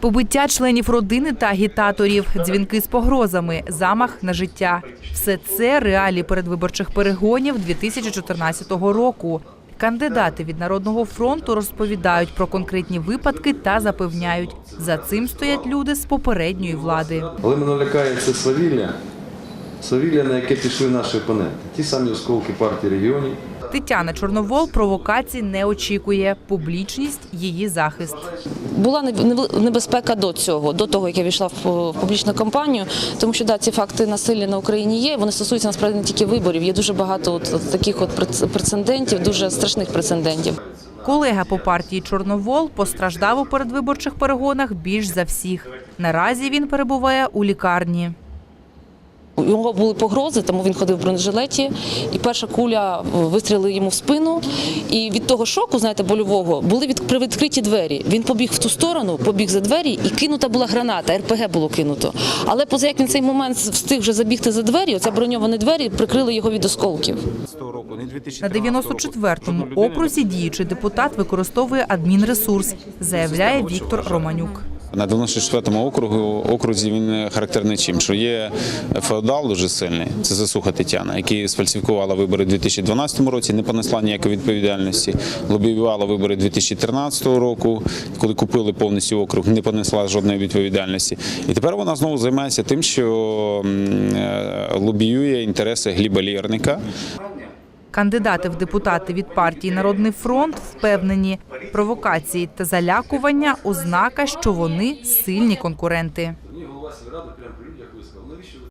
Побиття членів родини та агітаторів, дзвінки з погрозами, замах на життя все це реалії передвиборчих перегонів 2014 року. Кандидати від народного фронту розповідають про конкретні випадки та запевняють, за цим стоять люди з попередньої влади. Але мене лякає це свавілля, свавілля, на яке пішли наші опоненти. Ті самі осколки партії регіонів. Тетяна Чорновол провокацій не очікує. Публічність її захист. Була небезпека до цього, до того, як я війшла в публічну кампанію, тому що да, ці факти насилля на Україні є. Вони стосуються насправді не тільки виборів. Є дуже багато от таких от прецедентів, дуже страшних прецедентів. Колега по партії Чорновол постраждав у передвиборчих перегонах більш за всіх. Наразі він перебуває у лікарні. У нього були погрози, тому він ходив в бронежилеті, і перша куля вистрілила йому в спину. І від того шоку, знаєте, больового, були від привідкриті двері. Він побіг в ту сторону, побіг за двері, і кинута була граната. РПГ було кинуто. Але поза як він цей момент встиг вже забігти за двері, оце броньовані двері прикрили його від осколків. На 94-му окрузі діючий депутат використовує адмінресурс, заявляє Віктор Романюк. На 94-му округу окрузі він характерний чим, що є феодал дуже сильний. Це засуха Тетяна, який сфальсифікувала вибори у 2012 році, не понесла ніякої відповідальності. Лобіювала вибори 2013 року, коли купили повністю округ, не понесла жодної відповідальності. І тепер вона знову займається тим, що е, лобіює інтереси Гліба Лєрника. Кандидати в депутати від партії Народний фронт впевнені, провокації та залякування ознака, що вони сильні конкуренти.